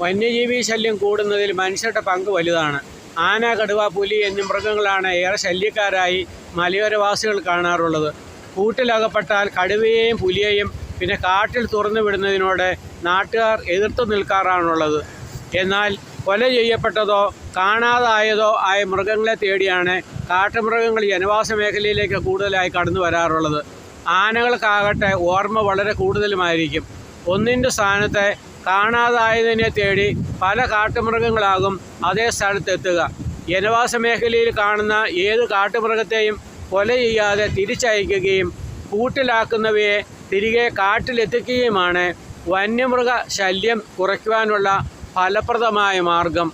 വന്യജീവി ശല്യം കൂടുന്നതിൽ മനുഷ്യരുടെ പങ്ക് വലുതാണ്. ആന കടുവ പുലി എന്നീ മൃഗങ്ങളാണ് ഏറെ ശല്യക്കാരായി മലയോരവാസികൾ കാണാറുള്ളത്. കൂട്ടിലകപ്പെട്ടാൽ കടുവയെയും പുലിയെയും പിന്നെ കാട്ടിൽ തുറന്നു വിടുന്നതിനോട് നാട്ടുകാർ എതിർത്ത് നിൽക്കാറാണുള്ളത്. എന്നാൽ കൊല ചെയ്യപ്പെട്ടതോ കാണാതായതോ ആയ മൃഗങ്ങളെ തേടിയാണ് കാട്ടുമൃഗങ്ങൾ ജനവാസ മേഖലയിലേക്ക് കൂടുതലായി കടന്നു വരാറുള്ളത്. ആനകൾക്കാകട്ടെ ഓർമ്മ വളരെ കൂടുതലുമായിരിക്കും. ഒന്നിന്റെ സ്ഥാനത്തെ കാണാതായതിനെ തേടി പല കാട്ടുമൃഗങ്ങളാകും അതേ സ്ഥലത്തെത്തുക. ജനവാസ മേഖലയിൽ കാണുന്ന ഏത് കാട്ടുമൃഗത്തെയും കൊല ചെയ്യാതെ തിരിച്ചയക്കുകയും കൂട്ടിലാക്കുന്നവയെ തിരികെ കാട്ടിലെത്തിക്കുകയുമാണ് വന്യമൃഗ ശല്യം കുറയ്ക്കുവാനുള്ള ഫലപ്രദമായ മാർഗം.